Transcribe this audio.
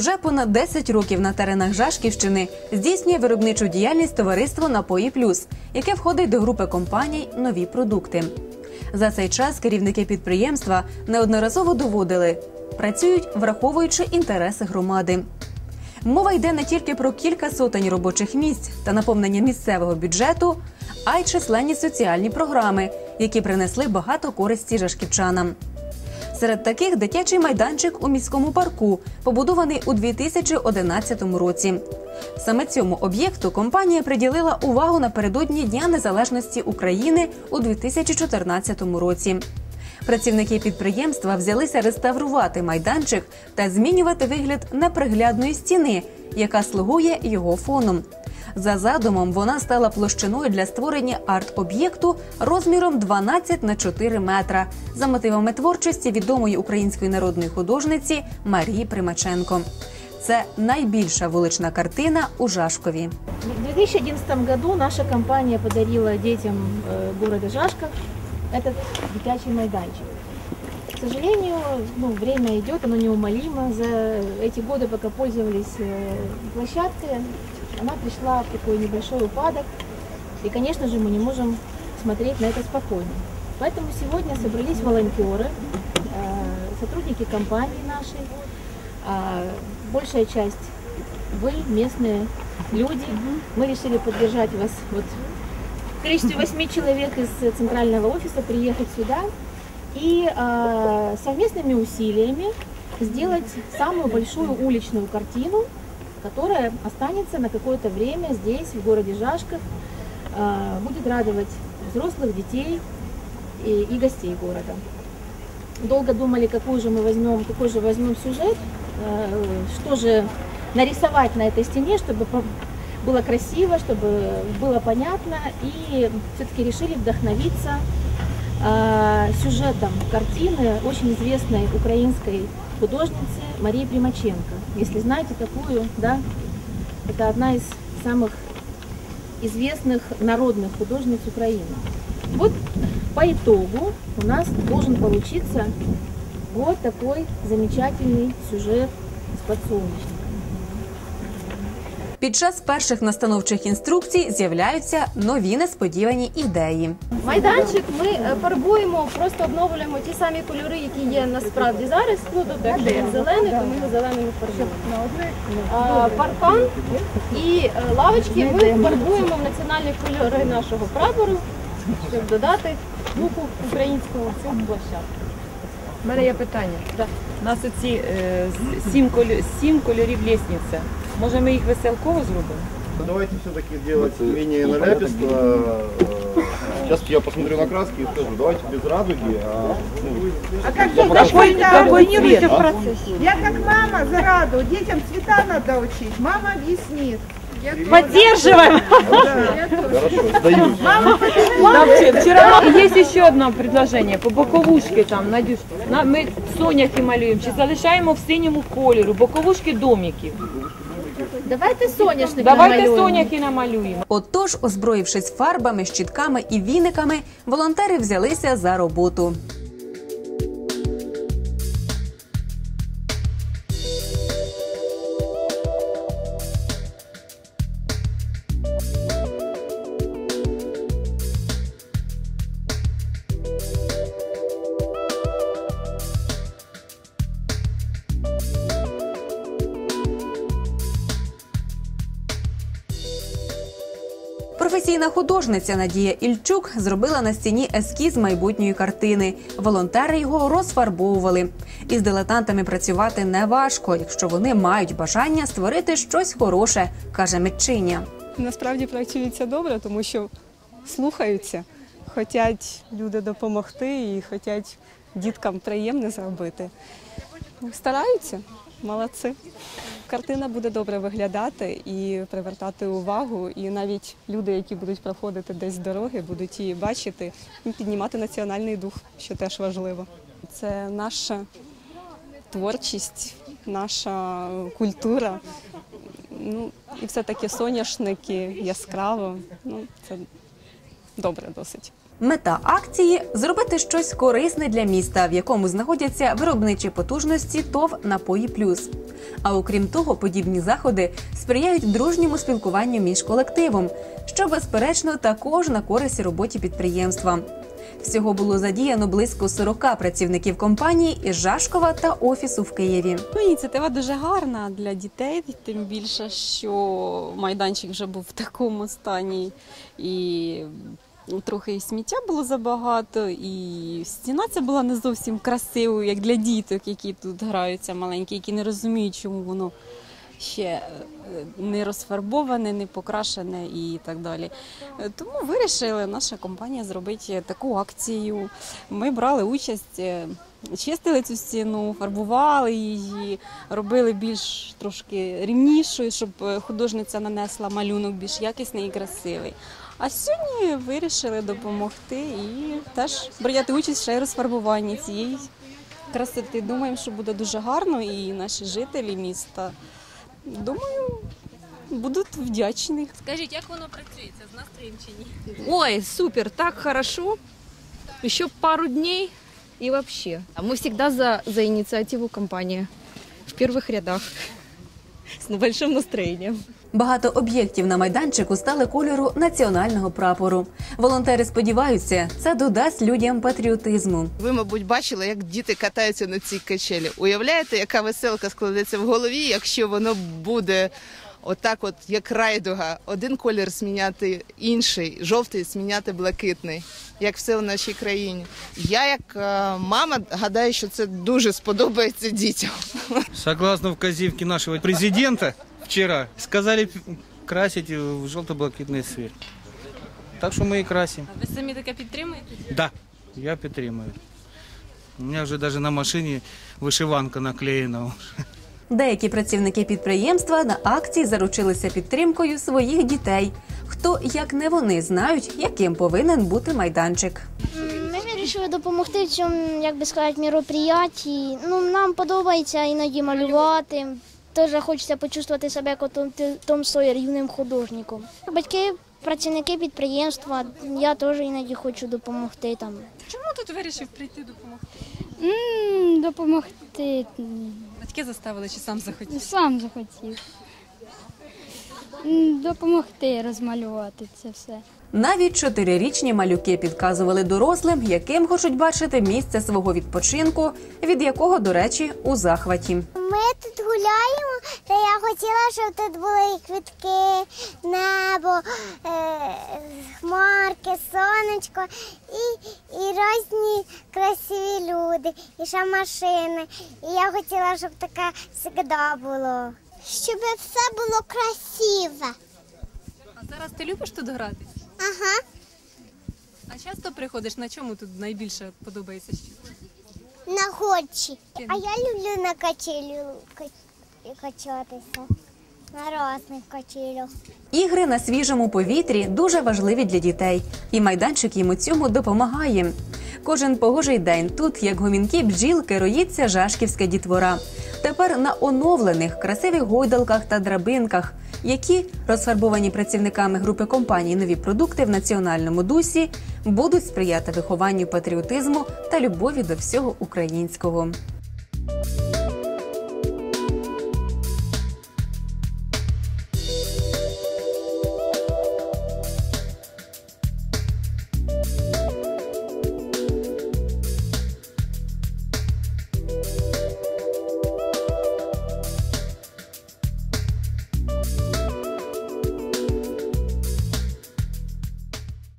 Уже понад 10 років на теренах Жашківщини здійснює виробничу діяльність товариство Напої Плюс, яке входить до групи компаній Нові продукти. За цей час керівники підприємства неодноразово доводили, працюють враховуючи інтереси громади. Мова йде не тільки про кілька сотень робочих місць та наповнення місцевого бюджету, а й численні соціальні програми, які принесли багато користі жашківчанам. Серед таких дитячий майданчик у міському парку, побудований у 2011 році. Саме цьому об'єкту компанія приділила увагу напередодні Дня Незалежності України у 2014 році. Працівники підприємства взялися реставрувати майданчик та змінювати вигляд неприглядної стіни, яка слугує його фоном. За задумом вона стала площиною для створення арт-об'єкту розміром 12 на 4 метра за мотивами творчості відомої української народної художниці Марії Примаченко. Це найбільша вулична картина у Жашкові. В 2011 году наша компания подарила детям э, города Жашков этот дитячий майданчик. К сожалению, ну, время идет, оно неумолимо. За эти годы, пока пользовались э, площадкой, она пришла в такой небольшой упадок. И, конечно же, мы не можем смотреть на это спокойно. Поэтому сегодня собрались волонтеры, э, сотрудники компании нашей, а большая часть вы, местные люди. Мы решили поддержать вас вот в количестве восьми человек из центрального офиса приехать сюда и э, совместными усилиями сделать самую большую уличную картину, которая останется на какое-то время здесь, в городе Жашков, э, будет радовать взрослых, детей и, и гостей города. Долго думали, какую же мы возьмем, какой же возьмем сюжет, э, что же нарисовать на этой стене, чтобы было красиво, чтобы было понятно, и все-таки решили вдохновиться э, сюжетом картины очень известной украинской художницы Марии Примаченко. Если знаете такую, да, это одна из самых известных народных художниц Украины. Вот по итогу у нас должен получиться вот такой замечательный сюжет с подсолнечником. Під час перших настановчих інструкцій з'являються нові несподівані ідеї. Майданчик ми е, фарбуємо, просто обновлюємо ті самі кольори, які є насправді зараз. Ну, тобто, якщо зелений, то ми його зеленими фарбуємо. Паркан і е, лавочки ми фарбуємо в національні кольори нашого прапору, щоб додати духу українського в цю площадку. У мене є питання. Да. У нас оці е, сім, кольорів, сім кольорів лісниця. Може ми їх веселково зробимо? Давайте все-таки делать менее наляписто. Сейчас я посмотрю на краски и скажу, давайте без радуги, а ну, Какой, какой цвет? Я как мама за раду, детям цвета надо учить. Мама объяснит. Поддерживаем! хорошо, сдаюсь. Да, вчера- вчера есть ще одне предложення по боковушки там, Надюш. На, ми соняхи малюємо, чи залишаємо в синьому кольору, боковушки домиків. Давайте соняшник Давайте намалюємо. соняхи намалюємо. Отож, озброївшись фарбами, щітками і віниками, волонтери взялися за роботу. Професійна художниця Надія Ільчук зробила на стіні ескіз майбутньої картини. Волонтери його розфарбовували. Із дилетантами працювати не важко, якщо вони мають бажання створити щось хороше, каже митчиня. Насправді працюється добре, тому що слухаються, хочуть люди допомогти і хочуть діткам приємне зробити. Стараються, молодці. Картина буде добре виглядати і привертати увагу. І навіть люди, які будуть проходити десь з дороги, будуть її бачити і піднімати національний дух, що теж важливо. Це наша творчість, наша культура. Ну, і все таки соняшники яскраво. Ну, це добре досить. Мета акції зробити щось корисне для міста, в якому знаходяться виробничі потужності ТОВ Напої Плюс. А окрім того, подібні заходи сприяють дружньому спілкуванню між колективом, що безперечно також на користь роботі підприємства. Всього було задіяно близько 40 працівників компанії із Жашкова та офісу в Києві. Ну, ініціатива дуже гарна для дітей, тим більше, що майданчик вже був в такому стані, і трохи і сміття було забагато, і стіна ця була не зовсім красивою, як для діток, які тут граються маленькі, які не розуміють, чому воно ще е, не розфарбоване, не покрашене і так далі. Е, Тому вирішили наша компанія зробити таку акцію. Ми брали участь. е, Чистили цю стіну, фарбували її, робили більш трошки рівнішою, щоб художниця нанесла малюнок більш якісний і красивий. А сьогодні вирішили допомогти і теж прийняти участь ще й розфарбуванні цієї красоти. Думаємо, що буде дуже гарно, і наші жителі міста, думаю, будуть вдячні. Скажіть, як воно працюється з настроєм чи ні? Ой, супер, так хорошо. Еще пару дней и вообще. А Мы всегда за, за инициативу компании. В первых рядах. С небольшим настроєнням. Багато об'єктів на майданчику стали кольору національного прапору. Волонтери сподіваються, це додасть людям патріотизму. Ви, мабуть, бачили, як діти катаються на цій качелі. Уявляєте, яка веселка складеться в голові, якщо воно буде отак, от як райдуга, один колір зміняти інший, жовтий зміняти блакитний, як все в нашій країні. Я, як е, мама, гадаю, що це дуже сподобається дітям. Согласно вказівке нашего президента вчера, сказали п- красить в желто-блакитный цвет. Так что мы и красим. Ви самі таке підтримуєте? Да, я підтримую. У меня уже даже на машине вышиванка наклеена. Деякі працівники підприємства на акції заручилися підтримкою своїх дітей. Хто, як не вони, знають, яким повинен бути майданчик. Ми вирішили допомогти в цьому, як би сказати, мероприятті. Ну, нам подобається іноді малювати. Теж хочеться почувствувати себе як Том, Том Сойер, юним художником. Батьки, працівники підприємства, я теж іноді хочу допомогти там. Чому тут вирішив прийти допомогти? Допомогти Батьки заставили чи сам захотів? сам захотів. Допомогти розмалювати це все. Навіть чотирирічні малюки підказували дорослим, яким хочуть бачити місце свого відпочинку, від якого, до речі, у захваті. Ми тут гуляємо, та я хотіла, щоб тут були і квітки, небо, е, хмарки, сонечко і, і різні красиві люди, і ще машини. І я хотіла, щоб таке завжди було. Щоб все було красиве. А зараз ти любиш тут грати? Ага. А часто приходиш, на чому тут найбільше подобається? На гольчі. А я люблю на качелю ка- качатися. На різних качелях. Ігри на свіжому повітрі дуже важливі для дітей, і майданчик їм у цьому допомагає. Кожен погожий день тут, як гомінки бджілки, роїться жашківська дітвора. Тепер на оновлених красивих гойдалках та драбинках, які розфарбовані працівниками групи компаній нові продукти в національному дусі, будуть сприяти вихованню патріотизму та любові до всього українського.